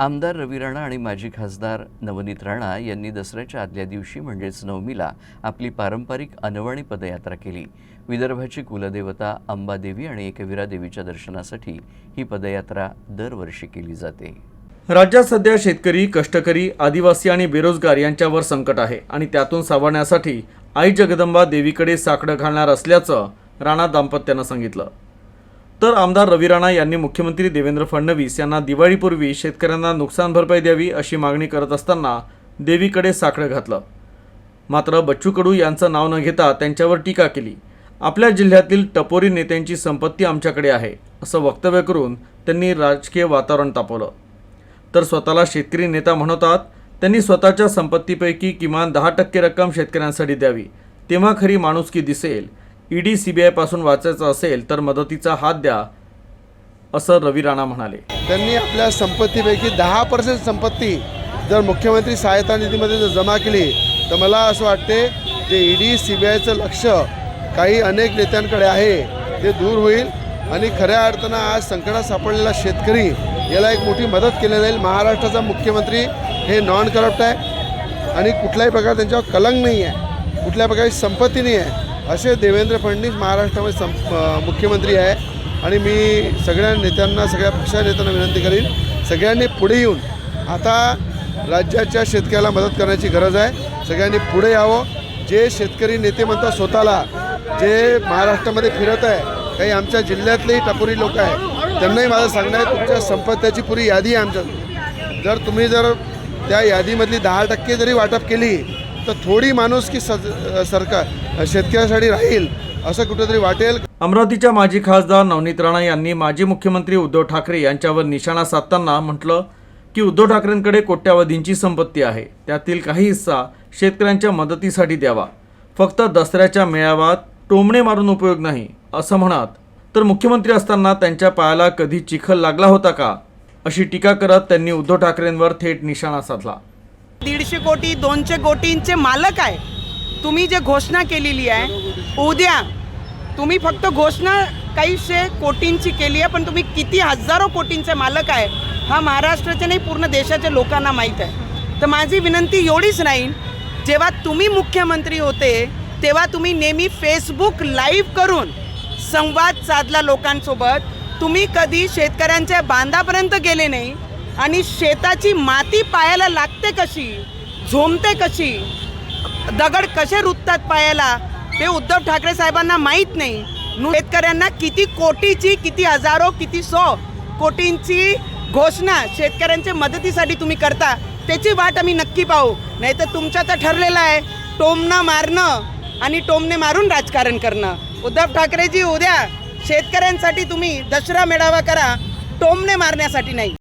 आमदार रवी राणा आणि माजी खासदार नवनीत राणा यांनी दसऱ्याच्या आदल्या दिवशी म्हणजेच नवमीला आपली पारंपरिक अनवाणी पदयात्रा केली. विदर्भाची कुलदेवता अंबादेवी आणि एकविरा देवीच्या दर्शनासाठी ही पदयात्रा दरवर्षी केली जाते. राज्यात सध्या शेतकरी कष्टकरी आदिवासी आणि बेरोजगार यांच्यावर संकट आहे आणि त्यातून सावरण्यासाठी आई जगदंबा देवीकडे साकडं घालणार असल्याचं राणा दाम्पत्यानं सांगितलं. तर आमदार रवी राणा यांनी मुख्यमंत्री देवेंद्र फडणवीस यांना दिवाळीपूर्वी शेतकऱ्यांना नुकसान भरपाई द्यावी अशी मागणी करत असताना देवीकडे साकडं घातलं. मात्र बच्चू कडू यांचं नाव न घेता त्यांच्यावर टीका केली. आपल्या जिल्ह्यातील टपोरी नेत्यांची संपत्ती आमच्याकडे आहे असं वक्तव्य करून त्यांनी राजकीय वातावरण तापवलं. तर स्वतःला शेतकरी नेता म्हणतात त्यांनी स्वतःच्या संपत्तीपैकी किमान दहा टक्के रक्कम शेतकऱ्यांसाठी द्यावी. तेव्हा खरी माणुसकी दिसेल ईडी सीबीआयपासून वाचायचं असेल तर मदतीचा हात द्या असं रवी राणा म्हणाले. त्यांनी आपल्या संपत्तीपैकी दहा पर्सेंट संपत्ती जर मुख्यमंत्री सहायता निधीमध्ये जर जमा केली तर मला असं वाटते जे ईडी सी बी आयचं लक्ष काही अनेक नेत्यांकडे आहे ते दूर होईल आणि खऱ्या अर्थानं आज संकटात सापडलेला शेतकरी याला एक मोठी मदत केली जाईल. महाराष्ट्राचा मुख्यमंत्री हे नॉन करप्ट आहे आणि कुठल्याही प्रकारे त्यांच्यावर कलंक नाही आहे कुठल्या प्रकारची संपत्ती नाही आहे असे देवेंद्र फडणवीस महाराष्ट्रामध्ये सं मुख्यमंत्री आहे. आणि मी सगळ्या नेत्यांना सगळ्या पक्षा नेत्यांना विनंती करीन सगळ्यांनी पुढे येऊन आता राज्याच्या शेतकऱ्याला मदत करण्याची गरज आहे. सगळ्यांनी पुढे यावं. जे शेतकरी नेते म्हणतात स्वतःला जे महाराष्ट्रामध्ये फिरत आहे काही आमच्या जिल्ह्यातलेही टपोरी लोक आहे त्यांनाही माझं सांगणं आहे तुमच्या संपत्त्याची पुरी यादी आहे आमच्या जर तुम्ही जर त्या यादीमधली दहा टक्के जरी वाटप केली तर थोडी माणूस की सज सरकार शेतकऱ्यासाठी राहील असं कुठेतरी वाटेल. अमरावतीच्या माजी खासदार नवनीत राणा यांनी माजी मुख्यमंत्री उद्धव ठाकरे यांच्यावर निशाणा साधताना म्हटलं की उद्धव ठाकरेंकडे कोट्यावधींची संपत्ती आहे. त्यातील काही हिस्सा शेतकऱ्यांच्या मदतीसाठी द्यावा. फक्त दसऱ्याच्या मेळाव्यात टोमणे मारून उपयोग नाही असं म्हणत. तर मुख्यमंत्री असताना त्यांच्या पायाला कधी चिखल लागला होता का? अशी टीका करत त्यांनी उद्धव ठाकरेंवर थेट निशाणा साधला. दीडशे कोटी दोनशे कोटींचे मालक आहे. तुम्ही जे घोषणा केलेली आहे उद्या तुम्ही फक्त घोषणा काहीशे कोटींची केली आहे पण तुम्ही किती हजारो कोटींचे मालक आहे हा महाराष्ट्राच्या नाही पूर्ण देशाच्या लोकांना माहीत आहे. तर माझी विनंती एवढीच राहील जेव्हा तुम्ही मुख्यमंत्री होते तेव्हा तुम्ही नेहमी फेसबुक लाईव्ह करून संवाद साधला लोकांसोबत. तुम्ही कधी शेतकऱ्यांच्या बांधापर्यंत गेले नाही आणि शेताची माती पायाला लागते कशी? झोमते कशी? दगड कसे रुततात पायाला? ते उद्धव ठाकरे साहेबांना माहीत नाही. शेतकऱ्यांना किती कोटीची किती हजारो किती सो कोटींची घोषणा शेतकऱ्यांच्या मदतीसाठी तुम्ही करता त्याची वाट आम्ही नक्की पाहू. नाही तर तुमचं तर ठरलेलं आहे टोमणं मारणं आणि टोमने मारून राजकारण करणं. उद्धव ठाकरेजी उद्या शेतकऱ्यांसाठी तुम्ही दसरा मेळावा करा टोमने मारण्यासाठी नाही.